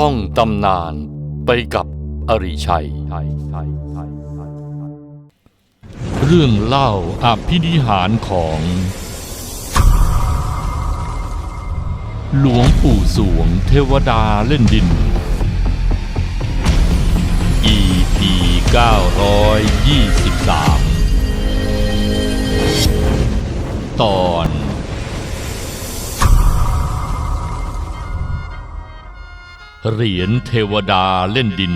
ท่องตำนานไปกับอริชัย เรื่องเล่าอภินิหารของ หลวงปู่สวงเทวดาเล่นดิน EP 923 ตอน เหรียญเทวดาเล่นดิน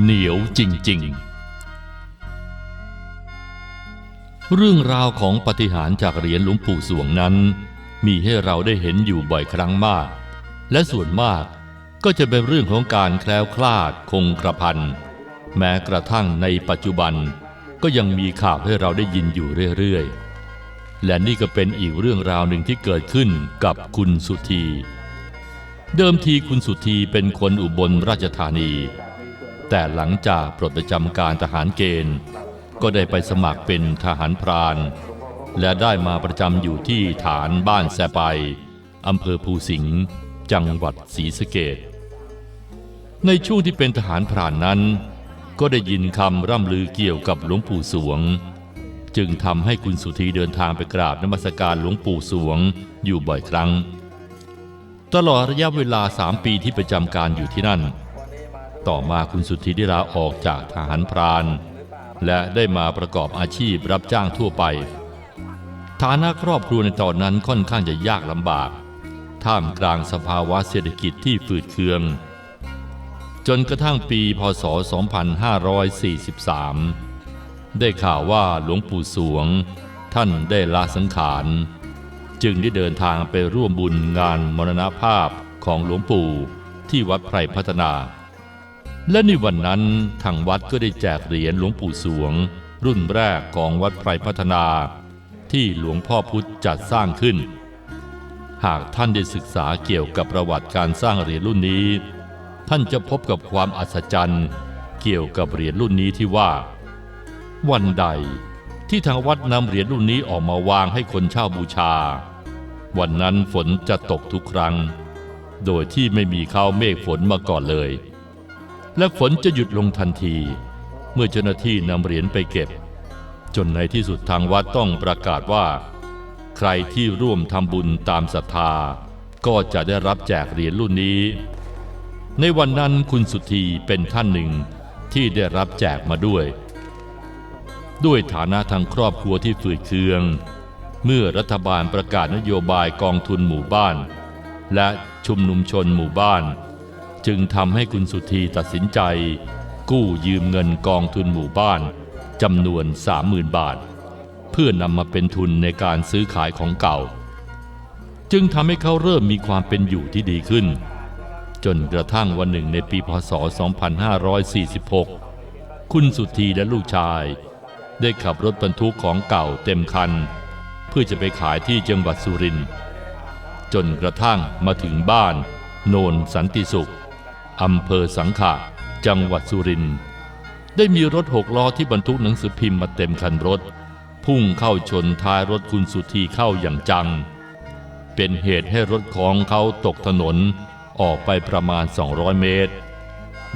เหนียวจริง ๆ เรื่องราวของปฏิหารจากเหรียญหลวงปู่สวงนั้น มีให้เราได้เห็นอยู่บ่อยครั้งมาก และส่วนมากก็จะเป็นเรื่องของการแคล้วคลาดคงกระพันแม้กระทั่งในปัจจุบันก็ยังมีข่าวให้เราได้ยินอยู่เรื่อย ๆ และนี่ก็เป็นอีกเรื่องราวหนึ่งที่เกิดขึ้นกับคุณสุธี เดิมทีคุณสุธีเป็นคนอุบลราชธานี แต่หลังจากปลดประจำการทหารเกณฑ์ ก็ได้ไปสมัครเป็นทหารพรานและได้มาประจำอยู่ที่ฐานบ้านแซไปอำเภอภูสิงห์จังหวัดศรีสะเกดในช่วงที่เป็นทหารพรานนั้น ก็ได้ยินคำร่ำลือเกี่ยวกับหลวงปู่สวง จึงทำให้คุณสุธีเดินทางไปกราบนมัสการหลวงปู่สวงอยู่บ่อยครั้ง ตลอดระยะเวลาสามปีที่ประจำการอยู่ที่นั่น ต่อมาคุณสุธีได้ลาออกจากทหารพราน และได้มาประกอบอาชีพรับจ้างทั่วไป ฐานะครอบครัวในตอนนั้นค่อนข้างจะยากลำบาก ท่ามกลางสภาวะเศรษฐกิจที่ฝืดเคือง จนกระทั่งปีพศ 2543 ได้ข่าวว่าหลวงปู่สวง ท่านได้ลาสังขาร จึงได้เดินทางไปร่วมบุญงานมรณภาพของหลวงปู่ที่วัดไพรพัฒนา และในวันนั้นทางวัดก็ได้แจกเหรียญหลวงปู่สวง รุ่นแรกของวัดไพรพัฒนา ที่หลวงพ่อพุธจัดสร้างขึ้น หากท่านได้ศึกษาเกี่ยวกับประวัติการสร้างเหรียญรุ่นนี้ ท่านจะพบกับความอัศจรรย์เกี่ยวกับเหรียญรุ่นนี้ที่ว่า วันใดที่ทางวัดนำเหรียญรุ่นนี้ออกมาวางให้คนเช่าบูชา วันนั้นฝนจะตกทุกครั้ง โดยที่ไม่มีข้าวเมฆฝนมาก่อนเลย และฝนจะหยุดลงทันที เมื่อเจ้าหน้าที่นำเหรียญไปเก็บ จนในที่สุดทางวัดต้องประกาศว่า ใครที่ร่วมทำบุญตามศรัทธา ก็จะได้รับแจกเหรียญรุ่นนี้ ในวันนั้นคุณสุธีเป็นท่านหนึ่งที่ได้รับแจกมาด้วย ด้วยฐานะทางครอบครัวที่ฝืดเคือง เมื่อรัฐบาลประกาศนโยบายกองทุนหมู่บ้าน และชุมนุมชนหมู่บ้าน จึงทำให้คุณสุธีตัดสินใจ กู้ยืมเงินกองทุนหมู่บ้านจำนวน 30,000 บาท เพื่อนำมาเป็นทุนในการซื้อขายของเก่า จึงทำให้เขาเริ่มมีความเป็นอยู่ที่ดีขึ้น จนกระทั่งวันหนึ่งในปีพศ 2546 คุณสุธีและลูกชาย ได้ขับรถบรรทุกของเก่าเต็มคัน พื่อจะไปขายที่จังหวัดสุรินทร์จนกระทั่งมาถึงบ้าน โนนสันติสุขอำเภอสังขะจังหวัดสุรินทร์ได้มีรถหกล้อที่บรรทุกหนังสือพิมพ์มาเต็มคันรถ พุ่งเข้าชนท้ายรถคุณสุธีเข้าอย่างจัง เป็นเหตุให้รถของเขาตกถนนออกไปประมาณ 200 เมตร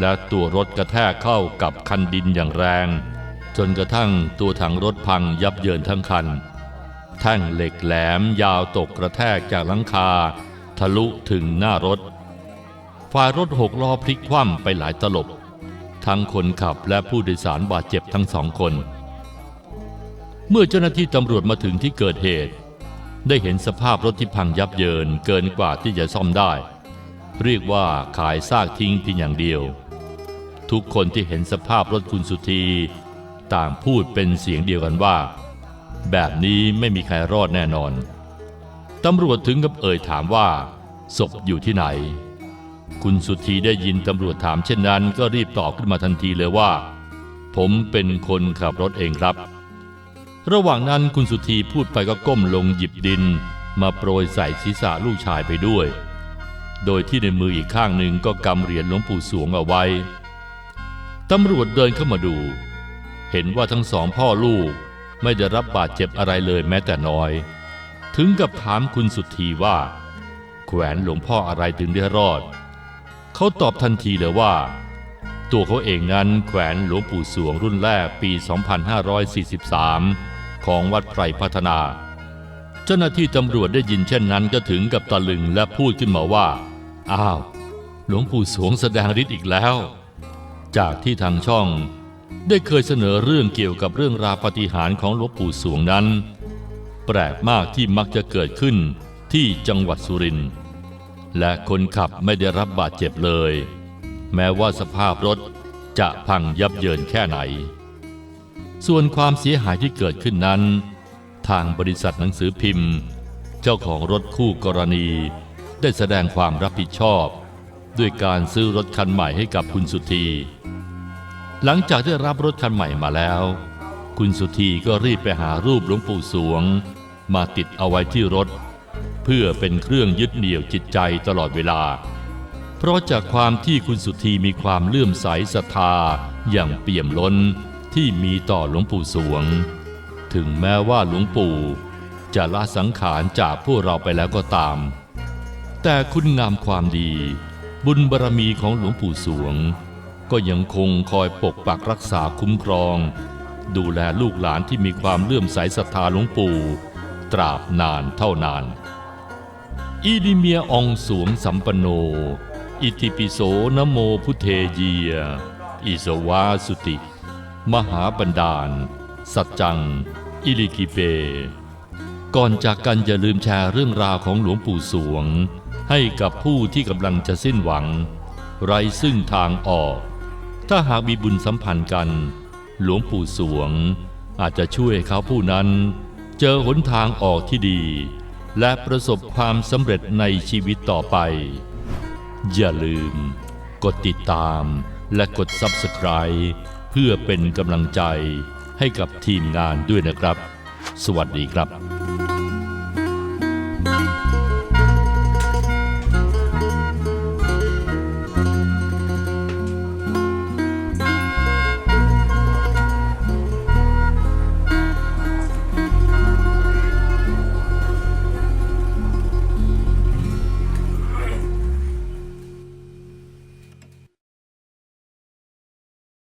และตัวรถกระแทกเข้ากับคันดินอย่างแรง จนกระทั่งตัวถังรถพังยับเยินทั้งคัน แท่งเหล็กแหลมยาวตกกระแทกจากหลังคา ทะลุถึงหน้ารถฝ่ายรถหกล้อพลิกคว่ำไปหลายตลบ ทั้งคนขับและผู้โดยสารบาดเจ็บทั้งสองคน เมื่อเจ้าหน้าที่ตำรวจมาถึงที่เกิดเหตุ ได้เห็นสภาพรถที่พังยับเยินเกินกว่าที่จะซ่อมได้ เรียกว่าขายซากทิ้งเพียงอย่างเดียว ทุกคนที่เห็นสภาพรถคุณสุธี ต่างพูดเป็นเสียงเดียวกันว่า แบบนี้ไม่มีใครรอดแน่นอน ตำรวจถึงกับเอ่ยถามว่าศพอยู่ที่ไหน คุณสุธีได้ยินตำรวจถามเช่นนั้น ก็รีบตอบขึ้นมาทันทีเลยว่า ผมเป็นคนขับรถเองครับ ระหว่างนั้นคุณสุธีพูดไปก็ก้มลงหยิบดิน มาโปรยใส่ศีรษะลูกชายไปด้วย โดยที่ในมืออีกข้างหนึ่งก็กำเหรียญหลวงปู่สวงเอาไว้ ตำรวจเดินเข้ามาดู เห็นว่าทั้งสองพ่อลูก ไม่ได้รับบาดเจ็บอะไรเลยแม้แต่น้อย ถึงกับถามคุณสุธีว่า แขวนหลวงพ่ออะไรถึงได้รอด เขาตอบทันทีเลยว่า ตัวเขาเองนั้นแขวนหลวงปู่สวงรุ่นแรกปี 2543 ของวัดไพรพัฒนา เจ้าหน้าที่ตำรวจได้ยินเช่นนั้นก็ถึงกับตะลึงและพูดขึ้นมาว่า อ้าว หลวงปู่สวงแสดงฤทธิ์อีกแล้ว จากที่ทางช่อง ได้เคยเสนอเรื่องเกี่ยวกับเรื่องราวปฏิหารของหลวงปู่สวงนั้น แปลกมากที่มักจะเกิดขึ้นที่จังหวัดสุรินทร์และคนขับไม่ได้รับบาดเจ็บเลย แม้ว่าสภาพรถจะพังยับเยินแค่ไหน ส่วนความเสียหายที่เกิดขึ้นนั้น ทางบริษัทหนังสือพิมพ์ เจ้าของรถคู่กรณี ได้แสดงความรับผิดชอบ ด้วยการซื้อรถคันใหม่ให้กับคุณสุธี หลังจากได้รับรถคันใหม่มาแล้ว คุณสุธีก็รีบไปหารูปหลวงปู่สวง มาติดเอาไว้ที่รถ เพื่อเป็นเครื่องยึดเหนี่ยวจิตใจตลอดเวลา เพราะจากความที่คุณสุธีมีความเลื่อมใสศรัทธาอย่างเปี่ยมล้นที่มีต่อหลวงปู่สวง ถึงแม้ว่าหลวงปู่จะละสังขารจากพวกเราไปแล้วก็ตาม แต่คุณงามความดี บุญบารมีของหลวงปู่สวง ก็ยังคงคอยปกปักรักษาคุ้มครอง ดูแลลูกหลานที่มีความเลื่อมใสศรัทธาหลวงปู่ ตราบนานเท่านาน อีดิเมียองสวงสัมปโน อิติปิโสนโมพุเทเยีย อิสวาสุติ มหาบันดาล สัจจัง อิลิกิเป ก่อนจากกันอย่าลืมแชร์เรื่องราวของหลวงปู่สวง ให้กับผู้ที่กำลังจะสิ้นหวังไรซึ่งทางออก ถ้าหากมีบุญสัมพันธ์กัน หลวงปู่สวง อาจจะช่วยเขาผู้นั้น เจอหนทางออกที่ดี และประสบความสำเร็จในชีวิตต่อไป อย่าลืม กดติดตามและกด Subscribe เพื่อเป็นกำลังใจให้กับทีมงานด้วยนะครับ สวัสดีครับ